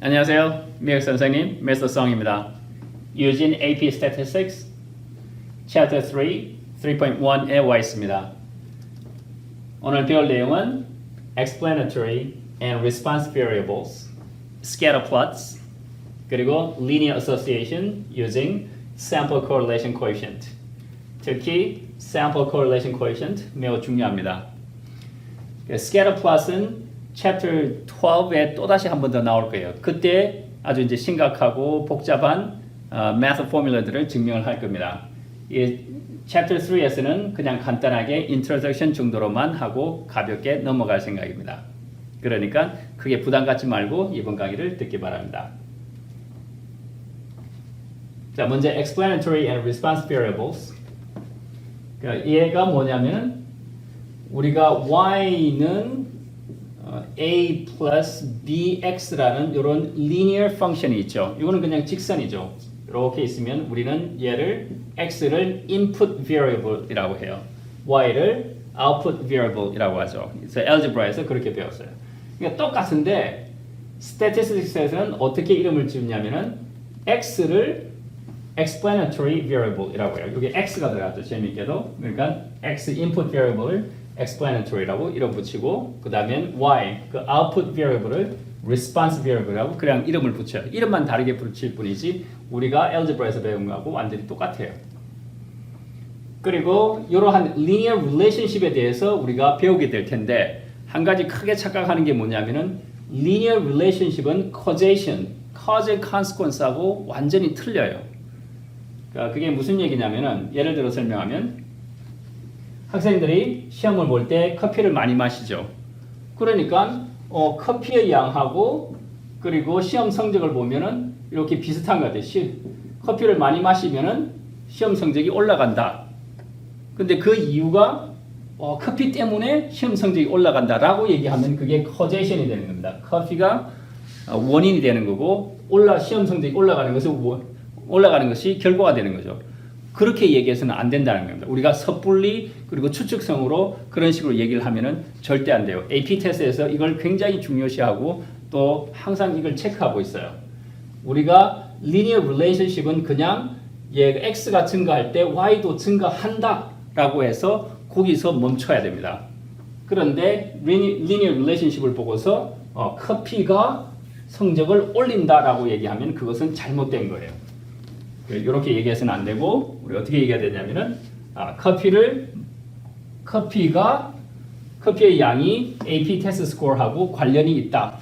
안녕하세요. 미혁 선생님, 미스터 성입니다. Using AP Statistics, Chapter 3, 3.1에 와 있습니다. 오늘 배울 내용은 Explanatory and Response Variables, Scatter Plots, 그리고 Linear Association using Sample Correlation Coefficient. 특히 Sample Correlation Coefficient 매우 중요합니다. 그 scatter plot은 chapter 12에 또 다시 한 번 더 나올 거예요. 그때 아주 이제 심각하고 복잡한 어, math 포뮬러들을 증명을 할 겁니다. 이 chapter 3에서는 그냥 간단하게 introduction 정도로만 하고 가볍게 넘어갈 생각입니다. 그러니까 크게 부담 갖지 말고 이번 강의를 듣기 바랍니다. 자, 먼저 explanatory and response variables. 그러니까 얘가 뭐냐면은 우리가 y는 어, a plus bx라는 이런 linear function이 있죠. 이거는 그냥 직선이죠. 이렇게 있으면 우리는 얘를 x를 input variable이라고 해요. y를 output variable이라고 하죠. 그래서 algebra에서 그렇게 배웠어요. 그러니까 똑같은데 statistics에서는 어떻게 이름을 지었냐면은 x를 explanatory variable이라고 해요. 여기 x가 들어갔죠. 재밌게도. 그러니까 x input variable을 explanatory라고 이름 붙이고 그 다음엔 y 그 output variable을 response variable이라고 그냥 이름을 붙여요. 이름만 다르게 붙일 뿐이지 우리가 algebra에서 배운 거하고 완전히 똑같아요. 그리고 이러한 linear relationship에 대해서 우리가 배우게 될 텐데 한 가지 크게 착각하는 게 뭐냐면은 linear relationship은 causation, cause and consequence하고 완전히 틀려요. 그러니까 그게 무슨 얘기냐면은 예를 들어 설명하면 학생들이 시험을 볼 때 커피를 많이 마시죠. 그러니까 어, 커피의 양하고 그리고 시험 성적을 보면은 이렇게 비슷한 것 같아요. 시, 커피를 많이 마시면은 시험 성적이 올라간다. 근데 그 이유가 어, 커피 때문에 시험 성적이 올라간다라고 얘기하면 그게 커제이션이 되는 겁니다. 커피가 어, 원인이 되는 거고 올라 시험 성적이 올라가는 것은 원- 올라가는 것이 결과가 되는 거죠. 그렇게 얘기해서는 안 된다는 겁니다. 우리가 섣불리 그리고 추측성으로 그런 식으로 얘기를 하면은 절대 안 돼요. AP 테스트에서 이걸 굉장히 중요시하고 또 항상 이걸 체크하고 있어요. 우리가 linear relationship은 그냥 얘 x가 증가할 때 y도 증가한다라고 해서 거기서 멈춰야 됩니다. 그런데 linear relationship을 보고서 어, 커피가 성적을 올린다라고 얘기하면 그것은 잘못된 거예요. 이렇게 얘기해서는 안 되고 우리 어떻게 얘기해야 되냐면은 아, 커피를 커피가 커피의 양이 AP 테스트 스코어하고 관련이 있다.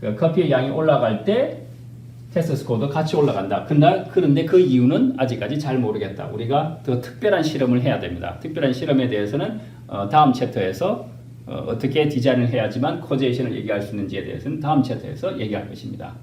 그 커피의 양이 올라갈 때 테스트 스코어도 같이 올라간다. 근데 그런데 그 이유는 아직까지 잘 모르겠다. 우리가 더 특별한 실험을 해야 됩니다. 특별한 실험에 대해서는 어, 다음 챕터에서 어, 떻게 디자인을 해야지만 코제이션을 얘기할 수 있는지에 대해서는 다음 챕터에서 얘기할 것입니다.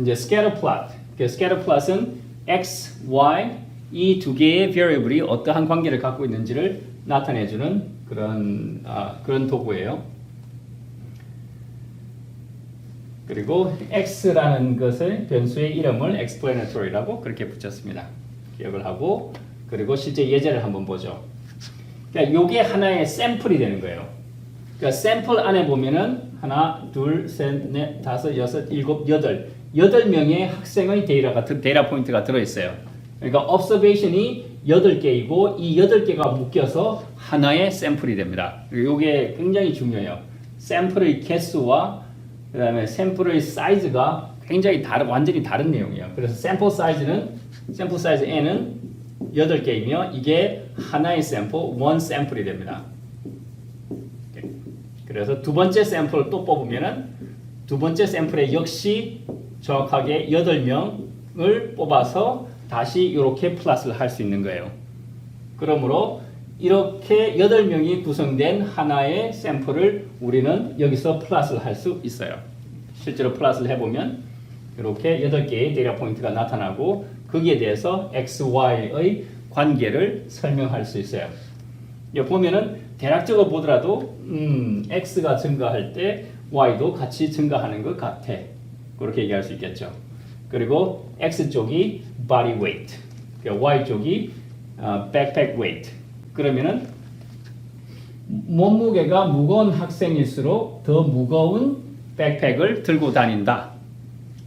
이제 scatter plot. 그 scatter plot은 x, y 이 두 개의 variable이 어떠한 관계를 갖고 있는지를 나타내주는 그런 아, 그런 도구예요. 그리고 x라는 것을 변수의 이름을 explanatory라고 그렇게 붙였습니다. 기억을 하고 그리고 실제 예제를 한번 보죠. 그러니까 이게 하나의 샘플이 되는 거예요. 그러니까 샘플 안에 보면은 하나, 둘, 셋, 넷, 다섯, 여섯, 일곱, 여덟 여덟 명의 학생의 데이터가 들- 데이터 포인트가 들어 있어요. 그러니까 observation이 여덟 개이고 이 여덟 개가 묶여서 하나의 샘플이 됩니다. 이게 굉장히 중요해요. 샘플의 개수와 그 다음에 샘플의 사이즈가 굉장히 다른 완전히 다른 내용이에요. 그래서 샘플 사이즈는 샘플 사이즈 n은 8개이며 이게 하나의 샘플, 원 샘플이 됩니다. 그래서 두 번째 샘플을 또 뽑으면은 두 번째 샘플에 역시 정확하게 8명을 뽑아서 다시 이렇게 플러스를 할 수 있는 거예요. 그러므로 이렇게 8명이 구성된 하나의 샘플을 우리는 여기서 플러스를 할 수 있어요. 실제로 플러스를 해보면 이렇게 8개의 데이터 포인트가 나타나고 거기에 대해서 x, y의 관계를 설명할 수 있어요. 여기 보면은 대략적으로 보더라도 음, x가 증가할 때 y도 같이 증가하는 것 같아. 그렇게 얘기할 수 있겠죠. 그리고 x 쪽이 body weight, y 쪽이 어, backpack weight. 그러면은 몸무게가 무거운 학생일수록 더 무거운 백팩을 들고 다닌다.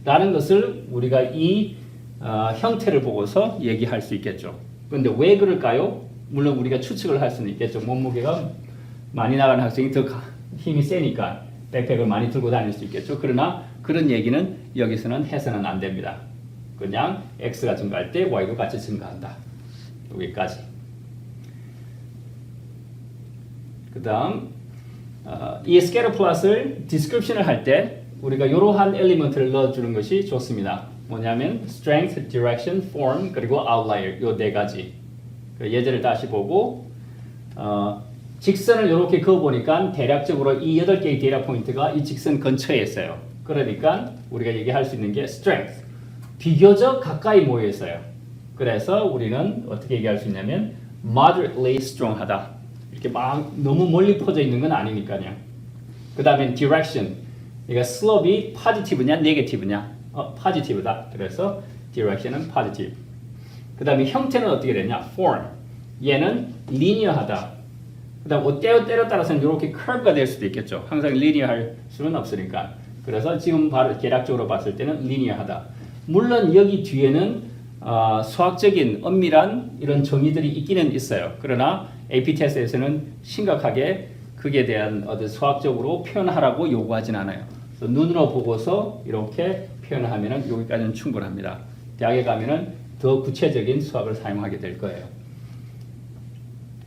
라는 것을 우리가 이 어, 형태를 보고서 얘기할 수 있겠죠. 그런데 왜 그럴까요? 물론 우리가 추측을 할 수는 있겠죠. 몸무게가 많이 나가는 학생이 더 가- 힘이 세니까 백팩을 많이 들고 다닐 수 있겠죠. 그러나 그런 얘기는 여기서는 해서는 안 됩니다. 그냥 x가 증가할 때 y도 같이 증가한다. 여기까지. 그 다음 어, 이 스케일러 플러스를 디스크립션을 할 때 우리가 이러한 엘리먼트를 넣어주는 것이 좋습니다. 뭐냐면 strength, direction, form 그리고 outlier 요 네 가지. 그 예제를 다시 보고 어, 직선을 이렇게 그어 보니까 대략적으로 이 여덟 개의 데이터 포인트가 이 직선 근처에 있어요. 그러니까 우리가 얘기할 수 있는 게 strength 비교적 가까이 모여 있어요. 그래서 우리는 어떻게 얘기할 수 있냐면 moderately strong하다. 이렇게 막 너무 멀리 퍼져 있는 건 아니니까요. 그 다음에 direction. 그러니까 슬롭이 positive냐 negative냐? 어, positive다. 그래서 direction은 positive. 그 다음에 형태는 어떻게 되냐? form. 얘는 linear하다. 그 다음 때려 때려 따라서는 이렇게 curve가 될 수도 있겠죠. 항상 linear할 수는 없으니까. 그래서 지금 바로 계략적으로 봤을 때는 linear하다. 물론 여기 뒤에는 어, 수학적인 엄밀한 이런 정의들이 있기는 있어요. 그러나 AP 테스트에서는 심각하게 그에 대한 어떤 수학적으로 표현하라고 요구하진 않아요. 눈으로 보고서 이렇게 표현하면은 여기까지는 충분합니다. 대학에 가면은 더 구체적인 수학을 사용하게 될 거예요.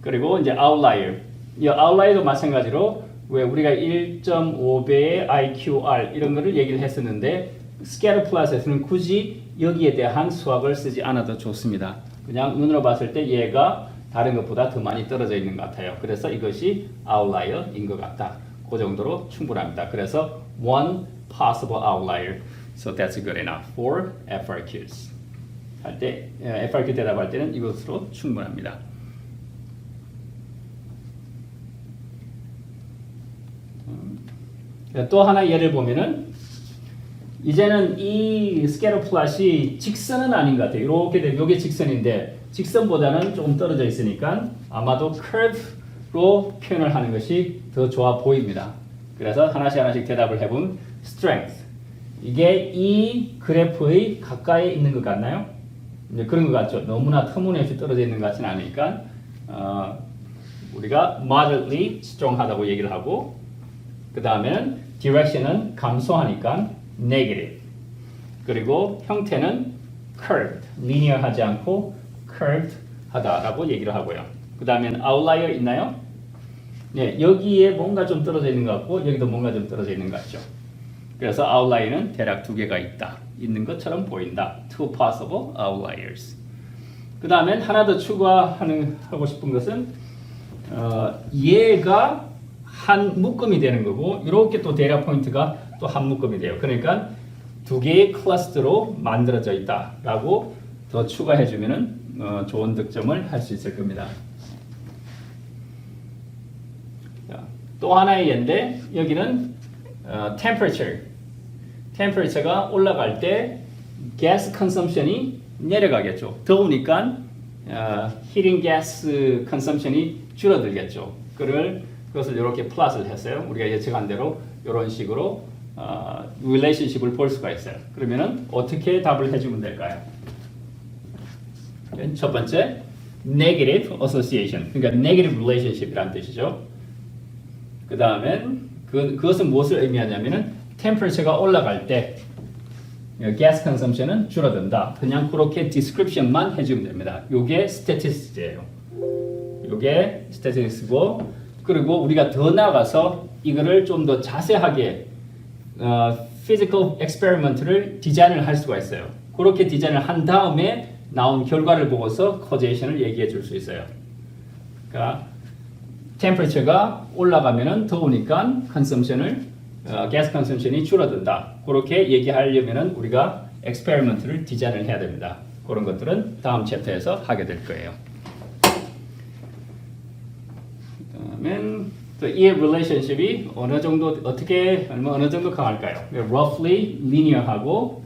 그리고 이제 outlier. 이 outlier도 마찬가지로 왜 우리가 1.5배의 IQR 이런 거를 얘기를 했었는데 스케일러 플러스에서는 굳이 여기에 대한 수학을 쓰지 않아도 좋습니다. 그냥 눈으로 봤을 때 얘가 다른 것보다 더 많이 떨어져 있는 것 같아요. 그래서 이것이 outlier인 것 같다. 그 정도로 충분합니다. 그래서 one possible outlier. So that's good enough for FRQs. 할 때 FRQ 대답할 때는 이것으로 충분합니다. 또 하나 예를 보면은 이제는 이 스케일러 플랫이 직선은 아닌 것 같아요. 이렇게 되면 이게 직선인데 직선보다는 조금 떨어져 있으니까 아마도 curve로 표현을 하는 것이 더 좋아 보입니다. 그래서 하나씩 하나씩 대답을 해보면 strength 이게 이 그래프의 가까이 있는 것 같나요? 이제 그런 것 같죠. 너무나 터무니없이 떨어져 있는 것 같지는 않으니까 어, 우리가 moderately strong하다고 얘기를 하고 그 다음에는 direction은 감소하니까 negative. 그리고 형태는 curved, linear하지 않고 curved 하다라고 얘기를 하고요. 그 다음에는 outlier 있나요? 네, 여기에 뭔가 좀 떨어져 있는 것 같고 여기도 뭔가 좀 떨어져 있는 것 같죠. 그래서 outlier는 대략 두 개가 있다. 있는 것처럼 보인다. Two possible outliers. 그 다음엔 하나 더 추가하는 하고 싶은 것은 어, 얘가 한 묶음이 되는 거고 이렇게 또 데이터 포인트가 또 한 묶음이 돼요. 그러니까 두 개의 클러스터로 만들어져 있다라고 더 추가해 주면은 어, 좋은 득점을 할 수 있을 겁니다. 자, 또 하나의 예인데 여기는 어, temperature. temperature가 올라갈 때 gas consumption이 내려가겠죠. 더우니까 어, heating gas consumption이 줄어들겠죠. 그를 그것을 이렇게 플러스를 했어요. 우리가 예측한 대로 이런 식으로 어, relationship을 볼 수가 있어요. 그러면은 어떻게 답을 해주면 될까요? 첫 번째, negative association, 그러니까 negative relationship이라는 뜻이죠. 그 다음엔 그, 그것은 무엇을 의미하냐면은 temperature가 올라갈 때 gas consumption은 줄어든다. 그냥 그렇게 description만 해주면 됩니다. 요게 statistics예요. 요게 statistics고 그리고 우리가 더 나가서 이거를 좀 더 자세하게 어, physical experiment를 디자인을 할 수가 있어요. 그렇게 디자인을 한 다음에 나온 결과를 보고서 causation을 얘기해 줄 수 있어요. 그러니까 temperature가 올라가면은 더우니까 consumption을 어, gas consumption이 줄어든다. 그렇게 얘기하려면은 우리가 experiment를 디자인을 해야 됩니다. 그런 것들은 다음 챕터에서 하게 될 거예요. 그다음엔 또이 relationship이 어느 정도 어떻게 얼마 어느 정도 강할까요? roughly linear하고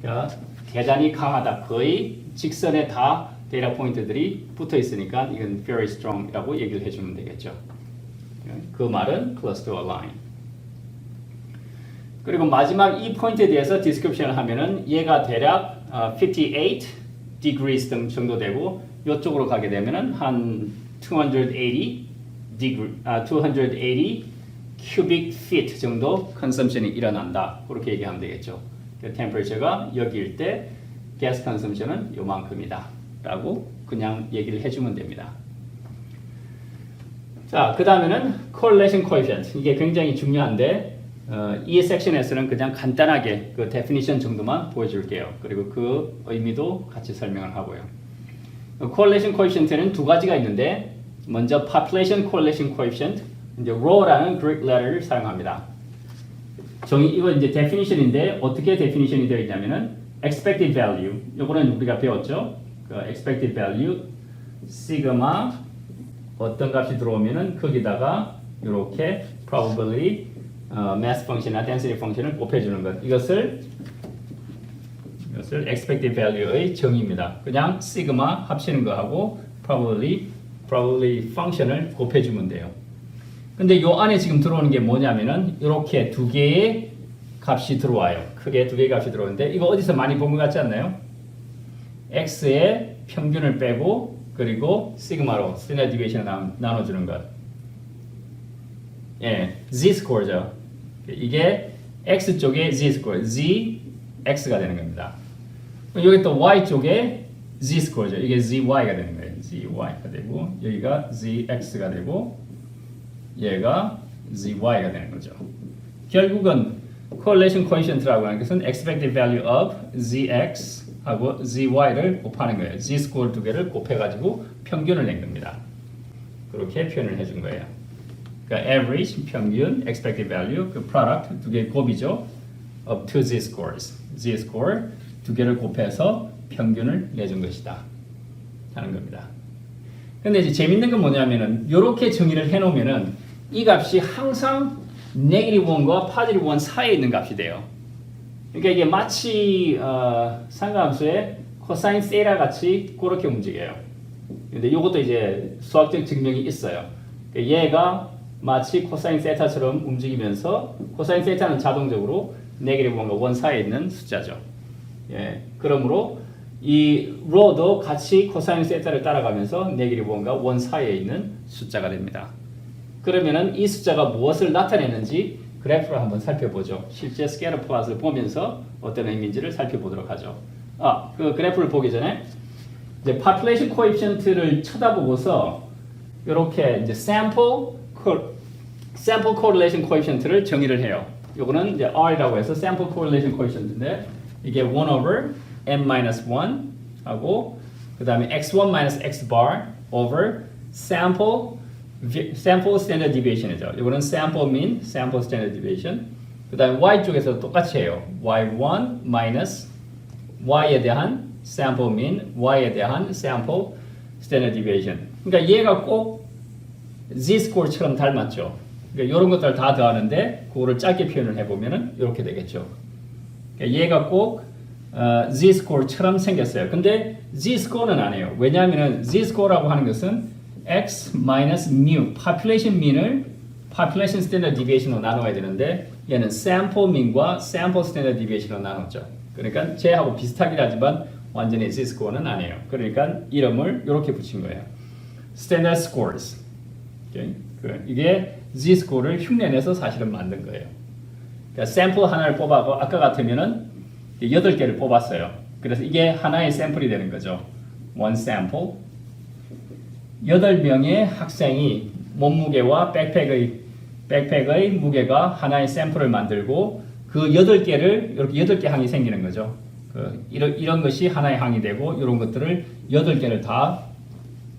그러니까 대단히 강하다. 거의 직선에 다 데이터 포인트들이 붙어 있으니까 이건 very strong이라고 얘기를 해주면 되겠죠. 그 말은 close to a line. 그리고 마지막 이 포인트에 대해서 디스크립션을 하면은 얘가 대략 어, 58 degrees 등 정도 되고 이쪽으로 가게 되면은 한 280 degree, 아, 280 cubic feet 정도 컨섬션이 일어난다. 그렇게 얘기하면 되겠죠. 그 temperature가 여기일 때 gas consumption은 요만큼이다. 라고 그냥 얘기를 해주면 됩니다. 자, 그 다음에는 correlation coefficient. 이게 굉장히 중요한데 어, 이 섹션에서는 그냥 간단하게 그 definition 정도만 보여줄게요. 그리고 그 의미도 같이 설명을 하고요. 어, correlation coefficient는 두 가지가 있는데 먼저 population correlation coefficient, 이제 rho라는 Greek letter를 사용합니다. 정의 이거 이제 definition인데 어떻게 definition이 되어 있냐면은 expected value. 요거는 우리가 배웠죠. 그 expected value 시그마 어떤 값이 들어오면은 거기다가 이렇게 probability 어, mass function이나 density function을 곱해주는 것. 이것을 이것을 expected value의 정의입니다. 그냥 시그마 합치는 거하고 probability probability function을 곱해주면 돼요. 근데 요 안에 지금 들어오는 게 뭐냐면은 이렇게 두 개의 값이 들어와요. 크게 두 개의 값이 들어오는데 이거 어디서 많이 본 것 같지 않나요? x의 평균을 빼고 그리고 시그마로 스탠다드 디비에이션을 나눠주는 것. 예, z 스코어죠. 이게 x 쪽에 z 스코어, z x가 되는 겁니다. 여기 또 y 쪽에 z 스코어죠. 이게 zy가 되는 거예요. Zy가 되고 여기가 zx가 되고 얘가 zy가 되는 거죠. 결국은 correlation coefficient라고 하는 것은 expected value of zx 하고 zy를 곱하는 거예요. z 스코어 두 개를 곱해가지고 평균을 낸 겁니다. 그렇게 표현을 해준 거예요. 그러니까 average 평균, expected value 그 product 두 개 곱이죠. of two z scores. z score 두 개를 곱해서 평균을 내준 것이다. 하는 겁니다. 근데 이제 재밌는 건 뭐냐면은 이렇게 정의를 해놓으면은 이 값이 항상 네게티브 1과 파지티브 1 사이에 있는 값이 돼요. 그러니까 이게 마치 어, 상가함수의 코사인 세라 같이 그렇게 움직여요. 근데 이것도 이제 수학적 증명이 있어요. 그러니까 얘가 마치 코사인 세타처럼 움직이면서 코사인 세타는 자동적으로 네게티브 1과 1 사이에 있는 숫자죠. 예, 그러므로 이 로도 같이 코사인 세타를 따라가면서 네게티브 1과 1 사이에 있는 숫자가 됩니다. 그러면은 이 숫자가 무엇을 나타내는지 그래프를 한번 살펴보죠. 실제 스케일러 플롯을 보면서 어떤 의미인지를 살펴보도록 하죠. 아, 그 그래프를 보기 전에 이제 population coefficient를 쳐다보고서 이렇게 이제 sample sample correlation coefficient를 정의를 해요. 요거는 이제 R이라고 해서 sample correlation coefficient인데 이게 1 over n minus 1 하고 그 다음에 x1 minus x bar over sample sample standard deviation이죠. 이거는 sample mean, sample standard deviation. 그 다음에 y 쪽에서 똑같이 해요. y1 minus y에 대한 sample mean, y에 대한 sample standard deviation. 그러니까 얘가 꼭 z-score처럼 닮았죠. 그러니까 이런 것들 다 더하는데 그거를 짧게 표현을 해보면은 이렇게 되겠죠. 그러니까 얘가 꼭 어, z-score처럼 생겼어요. 근데 z-score는 아니에요. 왜냐하면 z-score라고 하는 것은 x minus mu, population mean을 population standard deviation으로 나눠야 되는데 얘는 sample mean과 sample standard deviation으로 나눴죠. 그러니까 쟤하고 비슷하긴 하지만 완전히 z-score는 아니에요. 그러니까 이름을 이렇게 붙인 거예요. standard scores. 그 이게 z-score를 흉내내서 사실은 만든 거예요. 그러니까 샘플 하나를 뽑아고 아까 같으면은 8개를 뽑았어요. 그래서 이게 하나의 샘플이 되는 거죠. one sample. 8명의 학생이 몸무게와 백팩의 백팩의 무게가 하나의 샘플을 만들고 그 8개를 이렇게 8개 항이 생기는 거죠. 그 이런, 이런 것이 하나의 항이 되고 이런 것들을 8개를 다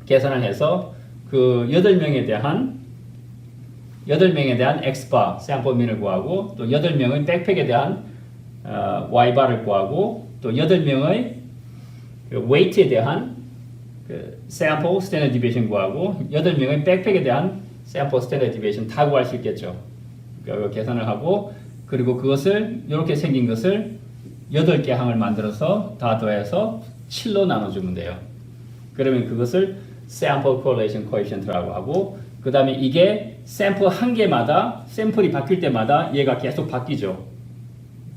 계산을 해서 그 8명에 대한 8명에 대한 X바 샘플 민을 구하고 또 8명의 백팩에 대한 어, Y바를 구하고 또 8명의 그 웨이트에 대한 그 샘플 스탠더드 디비에이션 구하고 8명의 백팩에 대한 샘플 스탠더드 디비에이션 다 구할 수 있겠죠. 그러니까 계산을 하고 그리고 그것을 이렇게 생긴 것을 8개 항을 만들어서 다 더해서 7로 나눠주면 돼요. 그러면 그것을 sample correlation coefficient라고 하고 그 다음에 이게 샘플 한 개마다 샘플이 바뀔 때마다 얘가 계속 바뀌죠.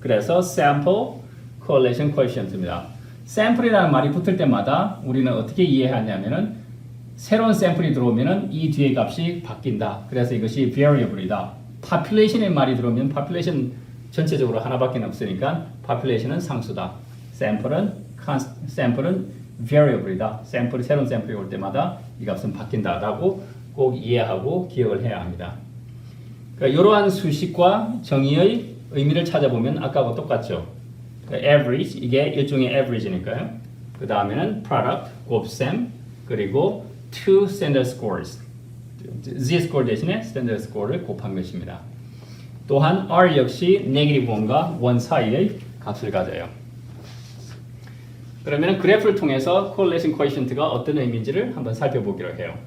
그래서 sample correlation coefficient입니다. 샘플이라는 말이 붙을 때마다 우리는 어떻게 이해하냐면은 새로운 샘플이 들어오면은 이 뒤에 값이 바뀐다. 그래서 이것이 variable이다. population의 말이 들어오면 population 전체적으로 하나밖에 없으니까 population은 상수다. 샘플은 샘플은 variable이다. 샘플이 새로운 샘플이 올 때마다 이 값은 바뀐다라고 꼭 이해하고 기억을 해야 합니다. 그러니까 이러한 수식과 정의의 의미를 찾아보면 아까와 똑같죠. 그러니까 average 이게 일종의 average니까요. 그 다음에는 product, 곱셈 그리고 two standard scores z score 대신에 standard score를 곱한 것입니다. 또한 r 역시 negative 1과 1 사이의 값을 가져요. 그러면 그래프를 통해서 correlation coefficient가 어떤 의미인지를 한번 살펴보기로 해요.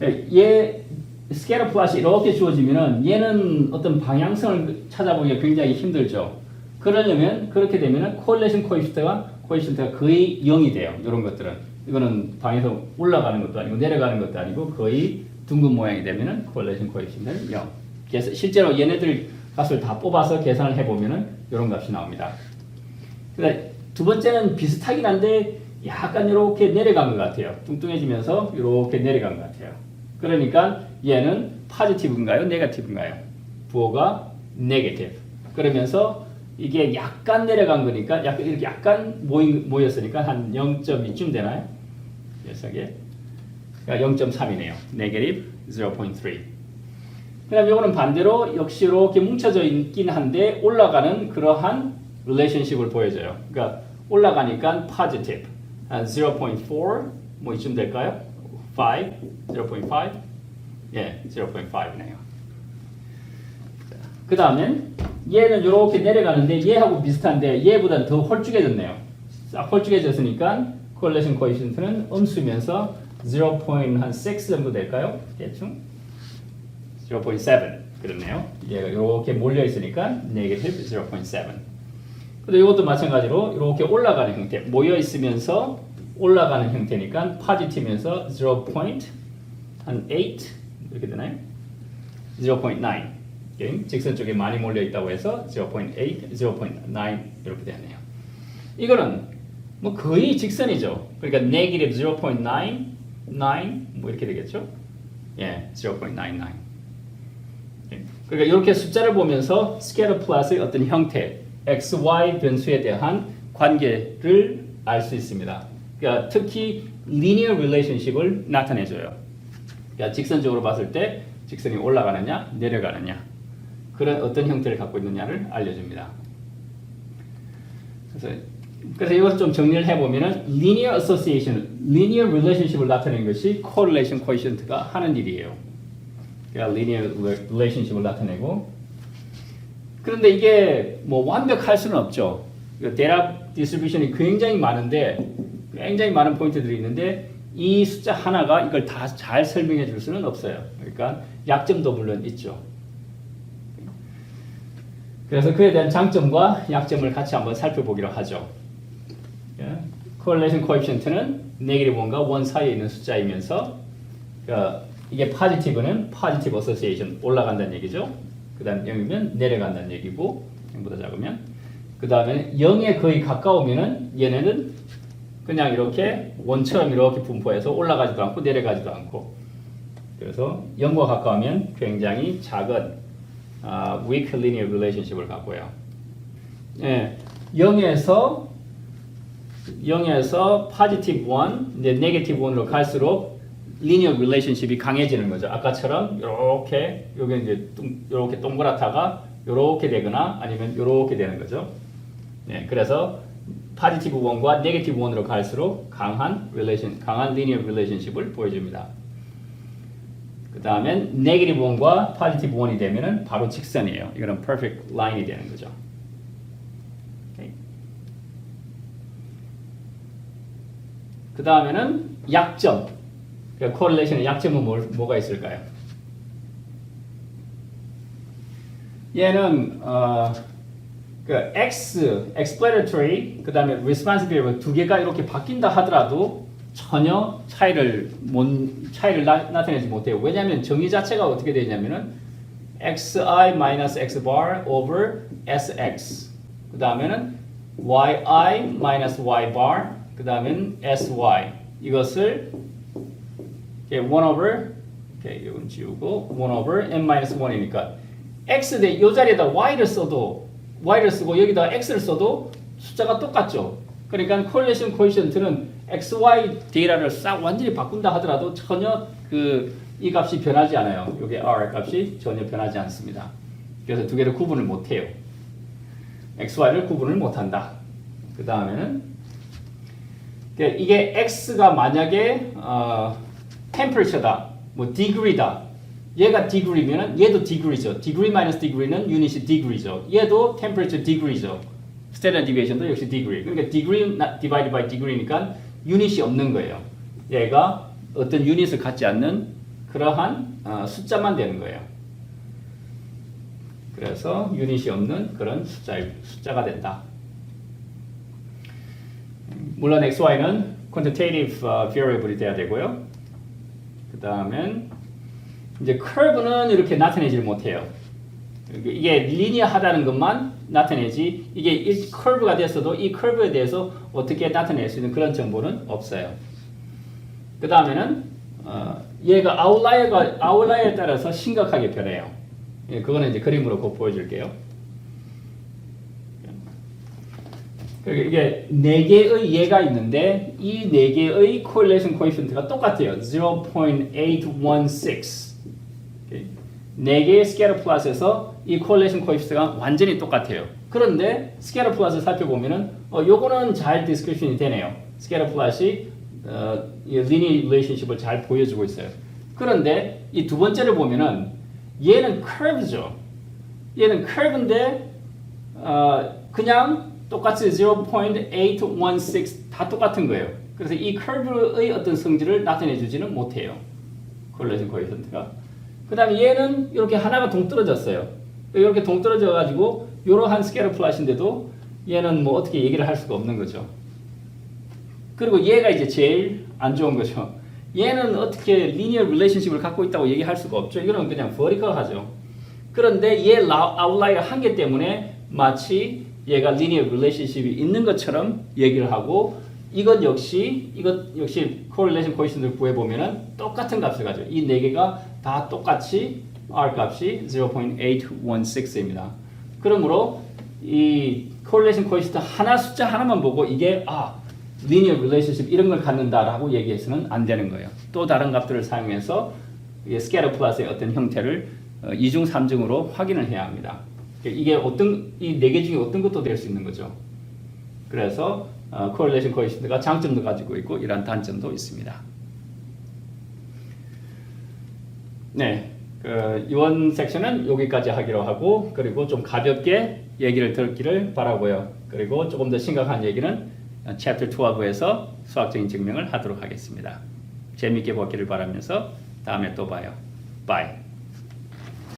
네, 얘 스케일러 플롯이 이렇게 주어지면은 얘는 어떤 방향성을 찾아보기가 굉장히 힘들죠. 그러려면 그렇게 되면은 correlation coefficient가 coefficient가 거의 0이 돼요. 이런 것들은 이거는 방에서 올라가는 것도 아니고 내려가는 것도 아니고 거의 둥근 모양이 되면은 correlation coefficient은 0. 그래서 실제로 얘네들 값을 다 뽑아서 계산을 해보면은 이런 값이 나옵니다. 두 번째는 비슷하긴 한데 약간 이렇게 내려간 것 같아요. 뚱뚱해지면서 이렇게 내려간 것 같아요. 그러니까 얘는 파지티브인가요? 네거티브인가요? 부호가 네게티브. 그러면서 이게 약간 내려간 거니까 약간 이렇게 약간 모인, 모였으니까 한 0.2쯤 되나요? 녀석에. 그러니까 0.3이네요. 네게티브 0.3. 그다음 이거는 반대로 역시 이렇게 뭉쳐져 있긴 한데 올라가는 그러한 relationship을 보여줘요. 그러니까 올라가니까 positive 한 0.4뭐 이쯤 될까요? 5, 0.5, 예, 0.5네요. 그 다음엔 얘는 이렇게 내려가는데 얘하고 비슷한데 얘보다는 더 홀쭉해졌네요. 싹 홀쭉해졌으니까 correlation coefficient는 음수면서 0.6 정도 될까요? 대충 0.7 그렇네요. 얘가 이렇게 몰려 있으니까 negative 0.7. 근데 이것도 마찬가지로 이렇게 올라가는 형태, 모여 있으면서 올라가는 형태니까 positive면서 0.8 이렇게 되나요? 0.9 오케이? 직선 쪽에 많이 몰려 있다고 해서 0.8, 0.9 이렇게 되네요. 이거는 뭐 거의 직선이죠. 그러니까 negative 0.9, 9뭐 이렇게 되겠죠? 예, 0.99. 예. 그러니까 이렇게 숫자를 보면서 스케일러 플러스의 어떤 형태, x, y 변수에 대한 관계를 알 수 있습니다. 그러니까 특히 linear relationship을 나타내줘요. 그러니까 직선적으로 봤을 때 직선이 올라가느냐, 내려가느냐, 그런 어떤 형태를 갖고 있느냐를 알려줍니다. 그래서 그래서 이것을 좀 정리를 해보면은 linear association, linear relationship을 나타내는 것이 correlation coefficient가 하는 일이에요. 그러니까 linear relationship을 나타내고 그런데 이게 뭐 완벽할 수는 없죠. 대략 디스트리뷰션이 굉장히 많은데 굉장히 많은 포인트들이 있는데 이 숫자 하나가 이걸 다 잘 설명해 줄 수는 없어요. 그러니까 약점도 물론 있죠. 그래서 그에 대한 장점과 약점을 같이 한번 살펴보기로 하죠. 예. correlation coefficient는 negative 1과 1 사이에 있는 숫자이면서 그러니까 이게 positive는 positive association 올라간다는 얘기죠. 그 다음 0이면 내려간다는 얘기고 0보다 작으면 그 다음에 0에 거의 가까우면은 얘네는 그냥 이렇게 원처럼 이렇게 분포해서 올라가지도 않고 내려가지도 않고 그래서 0과 가까우면 굉장히 작은 아, weak linear relationship을 갖고요. 예, 0에서 0에서 positive 1, 이제 negative 1으로 갈수록 linear relationship이 강해지는 거죠. 아까처럼 이렇게 여기 이제 동, 이렇게 동그랗다가 이렇게 되거나 아니면 이렇게 되는 거죠. 네, 그래서 positive 1과 negative 1으로 갈수록 강한 relation, 강한 linear relationship을 보여줍니다. 그 다음엔 negative 1과 positive 1이 되면은 바로 직선이에요. 이거는 perfect line이 되는 거죠. 그 다음에는 약점. 그러니까 correlation의 약점은 뭐, 뭐가 있을까요? 얘는 어, 그 x, explanatory, 그 다음에 responsive variable 두 개가 이렇게 바뀐다 하더라도 전혀 차이를 못, 차이를 나, 타내지 못해요. 왜냐하면 정의 자체가 어떻게 되냐면은 xi minus x bar over sx 그 다음에는 yi minus y bar 그 다음에는 sy 이것을 이렇게 1 over 이건 지우고 1 over n minus 1이니까 x 대이 자리에다 y를 써도 y를 쓰고 여기다 x를 써도 숫자가 똑같죠. 그러니까 correlation coefficient는 x, y 데이터를 싹 완전히 바꾼다 하더라도 전혀 그 이 값이 변하지 않아요. 이게 r 값이 전혀 변하지 않습니다. 그래서 두 개를 구분을 못 해요. x, y를 구분을 못 한다. 그 다음에는 이게 x가 만약에 어, temperature다, 뭐 degree다. 얘가 degree면은 얘도 degree죠. degree minus degree는 유닛이 degree죠. 얘도 temperature degree죠. standard deviation도 역시 degree. 그러니까 degree divided by degree니까 유닛이 없는 거예요. 얘가 어떤 유닛을 갖지 않는 그러한 어, 숫자만 되는 거예요. 그래서 유닛이 없는 그런 숫자 숫자가 된다. 물론 x, y는 quantitative 어, variable이 돼야 되고요. 그 다음엔 이제 curve는 이렇게 나타내질 못해요. 이게 리니어하다는 것만 나타내지 이게 이 curve가 됐어도 이 curve에 대해서 어떻게 나타낼 수 있는 그런 정보는 없어요. 그 다음에는 어, 얘가 아웃라이어가 아웃라이어에 따라서 심각하게 변해요. 예, 그거는 이제 그림으로 곧 보여줄게요. 이게 네 개의 예가 있는데 이 네 개의 correlation coefficient가 똑같아요. 0.816. 네 개의 scatter plot에서 이 correlation coefficient가 완전히 똑같아요. 그런데 scatter plot을 살펴보면은 어 요거는 잘 description이 되네요. scatter plot이 어, 이 linear relationship을 잘 보여주고 있어요. 그런데 이 두 번째를 보면은 얘는 curve죠. 얘는 curve인데 어, 그냥 똑같이 0.816 다 똑같은 거예요. 그래서 이 curve의 어떤 성질을 나타내 주지는 못해요. correlation coefficient가. 그 다음에 얘는 이렇게 하나가 동떨어졌어요. 이렇게 동떨어져 가지고 이러한 스케일러 플랫인데도 얘는 뭐 어떻게 얘기를 할 수가 없는 거죠. 그리고 얘가 이제 제일 안 좋은 거죠. 얘는 어떻게 리니어 릴레이션십을 갖고 있다고 얘기할 수가 없죠. 이거는 그냥 버리컬하죠. 그런데 얘 아웃라이어 한 개 때문에 마치 얘가 리니어 릴레이션십이 있는 것처럼 얘기를 하고 이것 역시 이것 역시 코릴레이션 코에이션을 구해 보면은 똑같은 값을 가져. 이 네 개가 다 똑같이 r 값이 0.816입니다. 그러므로 이 correlation coefficient 하나 숫자 하나만 보고 이게 아 linear relationship 이런 걸 갖는다라고 얘기해서는 안 되는 거예요. 또 다른 값들을 사용해서 이 scatter plot의 어떤 형태를 어, 이중 삼중으로 확인을 해야 합니다. 이게 어떤 이 네 개 중에 어떤 것도 될 수 있는 거죠. 그래서 어, correlation coefficient가 장점도 가지고 있고 이러한 단점도 있습니다. 네, 그 이원 섹션은 여기까지 하기로 하고 그리고 좀 가볍게 얘기를 들기를 바라고요. 그리고 조금 더 심각한 얘기는 챕터 12에서 수학적인 증명을 하도록 하겠습니다. 재미있게 보기를 바라면서 다음에 또 봐요. 바이.